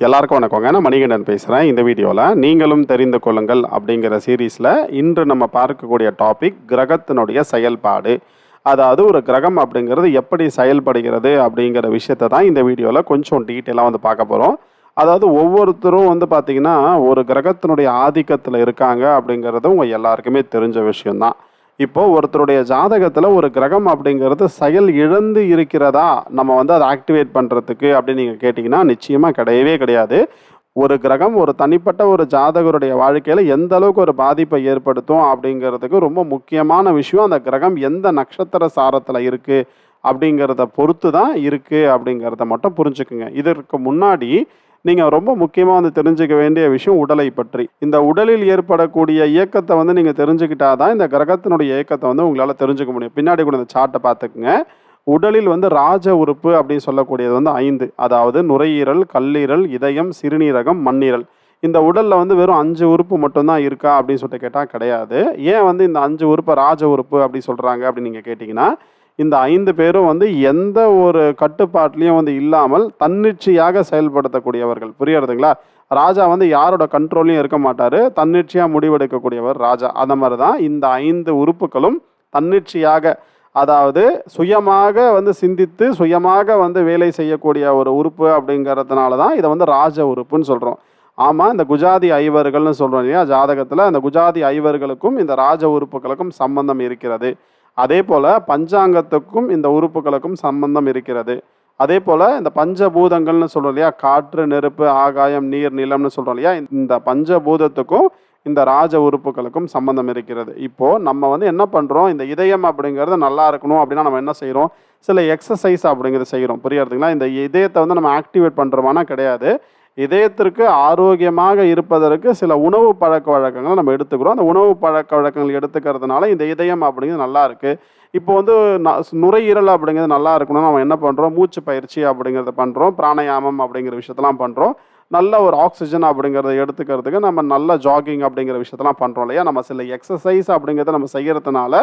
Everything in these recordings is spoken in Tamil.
எல்லாருக்கும் வணக்கங்க. நான் மணிகண்டன் பேசுகிறேன் இந்த வீடியோவில் நீங்களும் தெரிந்து கொள்ளுங்கள் அப்படிங்கிற சீரீஸில் இன்று நம்ம பார்க்கக்கூடிய டாபிக் கிரகத்தினுடைய செயல்பாடு. அதாவது ஒரு கிரகம் அப்படிங்கிறது எப்படி செயல்படுகிறது அப்படிங்கிற விஷயத்தை தான் இந்த வீடியோவில் கொஞ்சம் டீட்டெயிலாக வந்து பார்க்க போகிறோம் அதாவது ஒவ்வொருத்தரும் வந்து பார்த்திங்கன்னா ஒரு கிரகத்தினுடைய ஆதிக்கத்தில் இருக்காங்க அப்படிங்கிறது உங்கள் எல்லாருக்குமே தெரிஞ்ச விஷயம்தான். இப்போ ஒருத்தருடைய ஜாதகத்தில் ஒரு கிரகம் அப்படிங்கிறது செயல் இழந்து இருக்கிறதா? நம்ம வந்து அதை ஆக்டிவேட் பண்ணுறதுக்கு அப்படின்னு நீங்கள் கேட்டிங்கன்னா நிச்சயமாக கிடையவே கிடையாது. ஒரு கிரகம் ஒரு தனிப்பட்ட ஒரு ஜாதகருடைய வாழ்க்கையில் எந்த அளவுக்கு ஒரு பாதிப்பை ஏற்படுத்தும் அப்படிங்கிறதுக்கு ரொம்ப முக்கியமான விஷயம் அந்த கிரகம் எந்த நட்சத்திர சாரத்தில் இருக்குது அப்படிங்கிறத பொறுத்து தான் இருக்குது அப்படிங்கிறத மட்டும் புரிஞ்சுக்குங்க. இதற்கு முன்னாடி நீங்கள் ரொம்ப முக்கியமாக வந்து தெரிஞ்சுக்க வேண்டிய விஷயம் உடலை பற்றி. இந்த உடலில் ஏற்படக்கூடிய இயக்கத்தை வந்து நீங்கள் தெரிஞ்சுக்கிட்டா தான் இந்த கிரகத்தினுடைய இயக்கத்தை வந்து உங்களால் தெரிஞ்சுக்க முடியும். பின்னாடி கூட இந்த சார்ட்டை பார்த்துக்குங்க. உடலில் வந்து ராஜ உறுப்பு அப்படின்னு சொல்லக்கூடியது வந்து ஐந்து. அதாவது நுரையீரல் கல்லீரல் இதயம் சிறுநீரகம் மண்ணீரல். இந்த உடலில் வந்து வெறும் அஞ்சு உறுப்பு மட்டும்தான் இருக்கா அப்படின்னு சொல்லிட்டு கேட்டால் கிடையாது. ஏன் வந்து இந்த அஞ்சு உறுப்பை ராஜ உறுப்பு அப்படி சொல்கிறாங்க அப்படின்னு நீங்கள் கேட்டிங்கன்னா இந்த ஐந்து பேரும் வந்து எந்த ஒரு கட்டுப்பாட்லேயும் வந்து இல்லாமல் தன்னிச்சையாக செயல்படுத்தக்கூடியவர்கள். புரியறதுங்களா? ராஜா வந்து யாரோட கண்ட்ரோல்லையும் இருக்க மாட்டார். தன்னிச்சையாக முடிவெடுக்கக்கூடியவர் ராஜா. அந்த மாதிரி தான் இந்த ஐந்து உறுப்புகளும் தன்னிச்சையாக அதாவது சுயமாக வந்து சிந்தித்து சுயமாக வந்து வேலை செய்யக்கூடிய ஒரு உறுப்பு அப்படிங்கிறதுனால தான் இதை வந்து ராஜ உறுப்புன்னு சொல்கிறோம் ஆமாம் இந்த குஜாதி ஐவர்கள்னு சொல்கிறோம் இல்லையா? ஜாதகத்தில் அந்த குஜாதி ஐவர்களுக்கும் இந்த ராஜ உறுப்புகளுக்கும் சம்பந்தம் இருக்கிறது. அதே போல் பஞ்சாங்கத்துக்கும் இந்த உறுப்புகளுக்கும் சம்பந்தம் இருக்கிறது. அதே போல் இந்த பஞ்சபூதங்கள்னு சொல்கிறோம் இல்லையா? காற்று நெருப்பு ஆகாயம் நீர் நிலம்னு சொல்கிறோம் இல்லையா? இந்த பஞ்சபூதத்துக்கும் இந்த ராஜ உறுப்புகளுக்கும் சம்பந்தம் இருக்கிறது. இப்போது நம்ம வந்து என்ன பண்ணுறோம் இந்த இதயம் அப்படிங்கிறது நல்லா இருக்கணும் அப்படின்னா நம்ம என்ன செய்கிறோம் சில எக்ஸசைஸ் அப்படிங்கிறது செய்கிறோம் புரியறதுங்களா? இந்த இதயத்தை வந்து நம்ம ஆக்டிவேட் பண்ணுறோமானா கிடையாது. இதயத்திற்கு ஆரோக்கியமாக இருப்பதற்கு சில உணவு பழக்க வழக்கங்களை நம்ம எடுத்துக்கிறோம். அந்த உணவு பழக்க வழக்கங்கள் எடுத்துக்கிறதுனால இந்த இதயம் அப்படிங்கிறது நல்லா இருக்குது இப்போ வந்து நுரையீரல் அப்படிங்கிறது நல்லா இருக்கணும்னு நம்ம என்ன பண்ணுறோம் மூச்சு பயிற்சி அப்படிங்கிறத பண்ணுறோம் பிராணாயாமம் அப்படிங்கிற விஷயத்தெல்லாம் பண்ணுறோம் நல்ல ஒரு ஆக்சிஜன் அப்படிங்கிறத எடுத்துக்கிறதுக்கு நம்ம நல்ல ஜாகிங் அப்படிங்கிற விஷயத்தெல்லாம் பண்ணுறோம் இல்லையா? நம்ம சில எக்ஸசைஸ் அப்படிங்கிறத நம்ம செய்கிறதுனால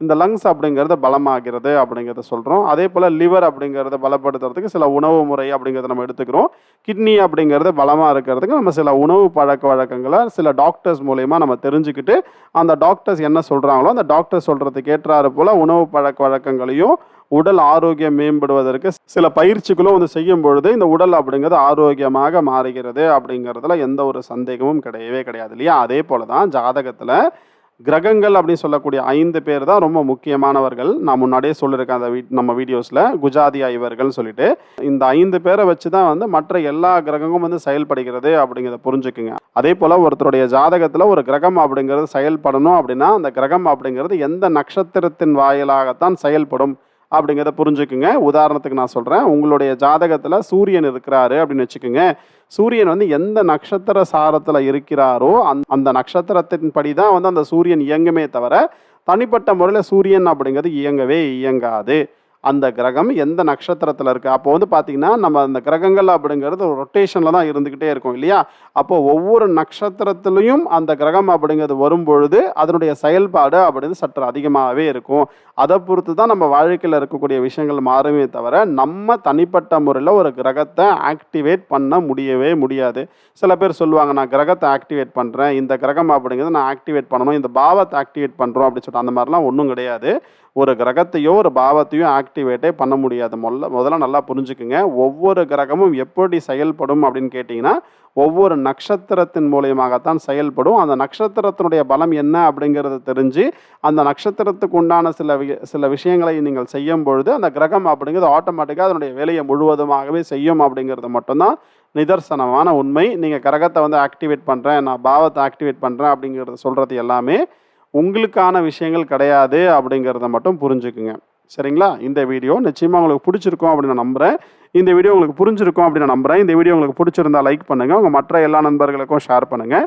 இந்த லங்ஸ் அப்படிங்கிறது பலமாகிறது அப்படிங்கிறத சொல்கிறோம் அதே போல் லிவர் அப்படிங்கிறத பலப்படுத்துறதுக்கு சில உணவு முறை அப்படிங்கிறத நம்ம எடுத்துக்கிறோம். கிட்னி அப்படிங்கிறது பலமாக இருக்கிறதுக்கு நம்ம சில உணவு பழக்க வழக்கங்களை சில டாக்டர்ஸ் மூலயமா நம்ம தெரிஞ்சுக்கிட்டு அந்த டாக்டர்ஸ் என்ன சொல்கிறாங்களோ அந்த டாக்டர் சொல்கிறதுக்கு ஏற்றாறு போல் உணவு பழக்க வழக்கங்களையும் உடல் ஆரோக்கியம் மேம்படுவதற்கு சில பயிற்சிகளும் வந்து செய்யும் பொழுது இந்த உடல் அப்படிங்கிறது ஆரோக்கியமாக மாறுகிறது அப்படிங்கிறதுல எந்த ஒரு சந்தேகமும் கிடையவே கிடையாது இல்லையா? அதே போல தான் ஜாதகத்தில் கிரகங்கள் அப்படின்னு சொல்லக்கூடிய ஐந்து பேர் தான் ரொம்ப முக்கியமானவர்கள். நான் முன்னாடியே சொல்லியிருக்கேன் அந்த வீ நம்ம வீடியோஸில் குஜாதி இவர்கள்னு சொல்லிட்டு. இந்த ஐந்து பேரை வச்சு தான் வந்து மற்ற எல்லா கிரகங்களும் வந்து செயல்படுகிறது அப்படிங்கிறத புரிஞ்சுக்குங்க. அதே போல் ஒருத்தருடைய ஜாதகத்தில் ஒரு கிரகம் அப்படிங்கிறது செயல்படணும் அப்படின்னா அந்த கிரகம் அப்படிங்கிறது எந்த நட்சத்திரத்தின் வாயிலாகத்தான் செயல்படும். அப்படிங்கிறத புரிஞ்சுக்குங்க. உதாரணத்துக்கு நான் சொல்கிறேன் உங்களுடைய ஜாதகத்தில் சூரியன் இருக்கிறாரு அப்படின்னு வச்சுக்கோங்க. சூரியன் வந்து எந்த நட்சத்திர சாரத்தில் இருக்கிறாரோ அந் அந்த நட்சத்திரத்தின் படி தான் வந்து அந்த சூரியன் இயங்குமே தவிர தனிப்பட்ட முறையில் சூரியன் அப்படிங்கிறது இயங்கவே இயங்காது. அந்த கிரகம் எந்த நட்சத்திரத்தில் இருக்குது அப்போ வந்து பார்த்திங்கன்னா நம்ம அந்த கிரகங்கள் அப்படிங்கிறது ஒரு ரொட்டேஷனில் தான் இருந்துக்கிட்டே இருக்கும் இல்லையா? அப்போ ஒவ்வொரு நட்சத்திரத்துலேயும் அந்த கிரகம் அப்படிங்கிறது வரும்பொழுது அதனுடைய செயல்பாடு அப்படிங்கிறது சற்று அதிகமாகவே இருக்கும். அதை பொறுத்து தான் நம்ம வாழ்க்கையில் இருக்கக்கூடிய விஷயங்கள் மாறுமே தவிர நம்ம தனிப்பட்ட முறையில் ஒரு கிரகத்தை ஆக்டிவேட் பண்ண முடியவே முடியாது. சில பேர் சொல்லுவாங்க நான் கிரகத்தை ஆக்டிவேட் பண்ணுறேன் இந்த கிரகம் அப்படிங்கிறது நான் ஆக்டிவேட் பண்ணணும். இந்த பாவத்தை ஆக்டிவேட் பண்ணுறோம் அப்படின்னு சொல்லிட்டு அந்த மாதிரிலாம் ஒன்றும் கிடையாது. ஒரு கிரகத்தையோ ஒரு பாவத்தையோ ஆக்டிவேட்டே பண்ண முடியாது. முதல்ல முதல்ல நல்லா புரிஞ்சுக்குங்க. ஒவ்வொரு கிரகமும் எப்படி செயல்படும் அப்படின்னு கேட்டிங்கன்னா ஒவ்வொரு நட்சத்திரத்தின் மூலியமாகத்தான் செயல்படும். அந்த நட்சத்திரத்தினுடைய பலம் என்ன அப்படிங்கிறத தெரிஞ்சு அந்த நட்சத்திரத்துக்கு உண்டான சில வி- சில விஷயங்களை நீங்கள் செய்யும் பொழுது அந்த கிரகம் அப்படிங்கிறது ஆட்டோமேட்டிக்காக அதனுடைய வேலையை முழுவதுமாகவே செய்யும் அப்படிங்கிறது மட்டும்தான் நிதர்சனமான உண்மை. நீங்கள் கிரகத்தை வந்து ஆக்டிவேட் பண்ணுறேன் நான் பாவத்தை ஆக்டிவேட் பண்ணுறேன் அப்படிங்கிறத சொல்கிறது எல்லாமே உங்களுக்கான விஷயங்கள் கிடையாது அப்படிங்கிறத மட்டும் புரிஞ்சுக்குங்க. சரிங்களா? இந்த வீடியோ நிச்சயமாக உங்களுக்கு பிடிச்சிருக்கும் அப்படின்னு நான் நம்புகிறேன் இந்த வீடியோ உங்களுக்கு புரிஞ்சிருக்கும் அப்படின்னு நான் நம்புகிறேன் இந்த வீடியோ உங்களுக்கு பிடிச்சிருந்தா லைக் பண்ணுங்கள் உங்கள் மற்ற எல்லா நண்பர்களுக்கும் ஷேர் பண்ணுங்கள்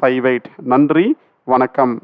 five eight. நன்றி வணக்கம்.